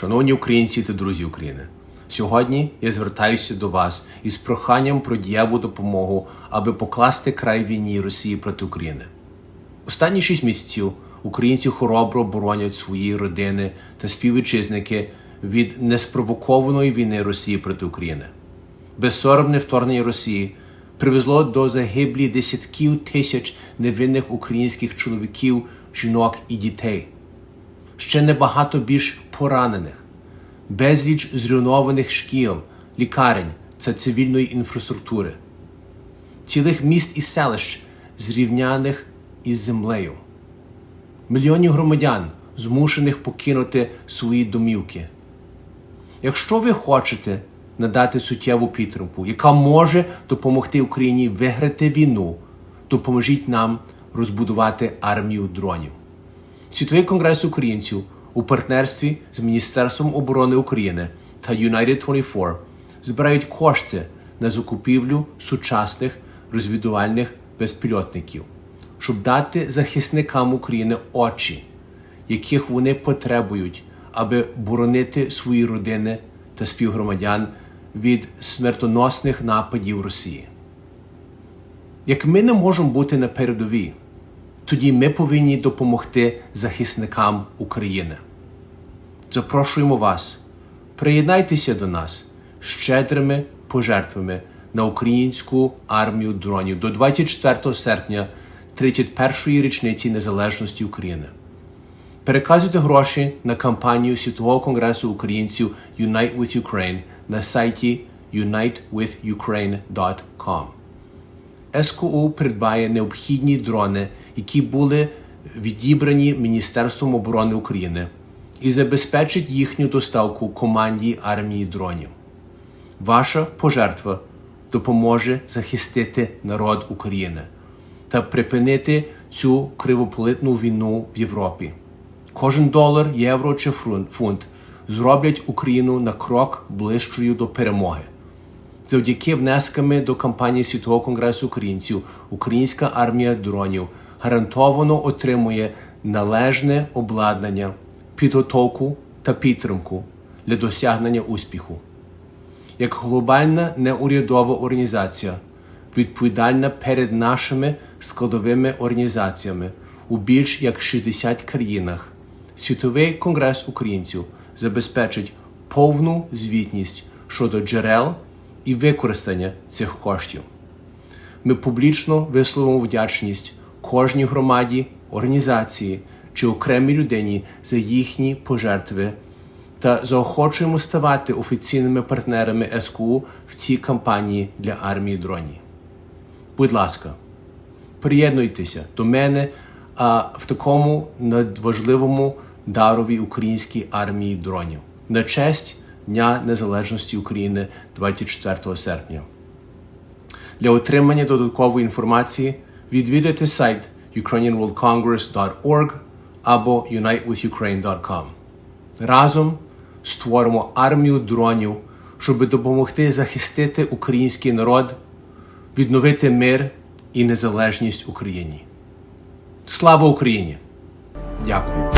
Шановні українці та друзі України, сьогодні я звертаюся до вас із проханням про дієву допомогу, аби покласти край війні Росії проти України. Останні шість місяців українці хоробро боронять свої родини та співвітчизники від неспровокованої війни Росії проти України. Безсоромне вторгнення Росії привезло до загиблі десятків тисяч невинних українських чоловіків, жінок і дітей. Ще небагато більш поранених, безліч зруйнованих шкіл, лікарень та цивільної інфраструктури, цілих міст і селищ, зрівняних із землею, мільйонів громадян, змушених покинути свої домівки. Якщо ви хочете надати суттєву підтримку, яка може допомогти Україні виграти війну, допоможіть нам розбудувати армію дронів. Світовий конгрес українців у партнерстві з Міністерством оборони України та United 24 збирають кошти на закупівлю сучасних розвідувальних безпільотників, щоб дати захисникам України очі, яких вони потребують, аби боронити свої родини та співгромадян від смертоносних нападів Росії. Як ми не можемо бути на передовій, тоді ми повинні допомогти захисникам України. Запрошуємо вас, приєднайтеся до нас щедрими пожертвами на українську армію дронів до 24 серпня 31-ї річниці незалежності України. Переказуйте гроші на кампанію Світового конгресу українців Unite with Ukraine на сайті unitewithukraine.com. СКУ придбає необхідні дрони, які були відібрані Міністерством оборони України, і забезпечить їхню доставку команді армії дронів. Ваша пожертва допоможе захистити народ України та припинити цю кривополитну війну в Європі. Кожен долар, євро чи фунт зроблять Україну на крок ближчою до перемоги. Завдяки внесками до кампанії Світового конгресу українців Українська армія дронів гарантовано отримує належне обладнання, підготовку та підтримку для досягнення успіху. Як глобальна неурядова організація, відповідальна перед нашими складовими організаціями у більш як 60 країнах, Світовий конгрес українців забезпечить повну звітність щодо джерел і використання цих коштів. Ми публічно висловимо вдячність кожній громаді, організації чи окремій людині за їхні пожертви та заохочуємо ставати офіційними партнерами СКУ в цій кампанії для армії дронів. Будь ласка, приєднуйтеся до мене а, в такому надважливому дарові українській армії дронів на честь Дня Незалежності України 24 серпня. Для отримання додаткової інформації відвідайте сайт ukrainianworldcongress.org або unitewithukraine.com. Разом створимо армію дронів, щоб допомогти захистити український народ, відновити мир і незалежність Україні. Слава Україні! Дякую.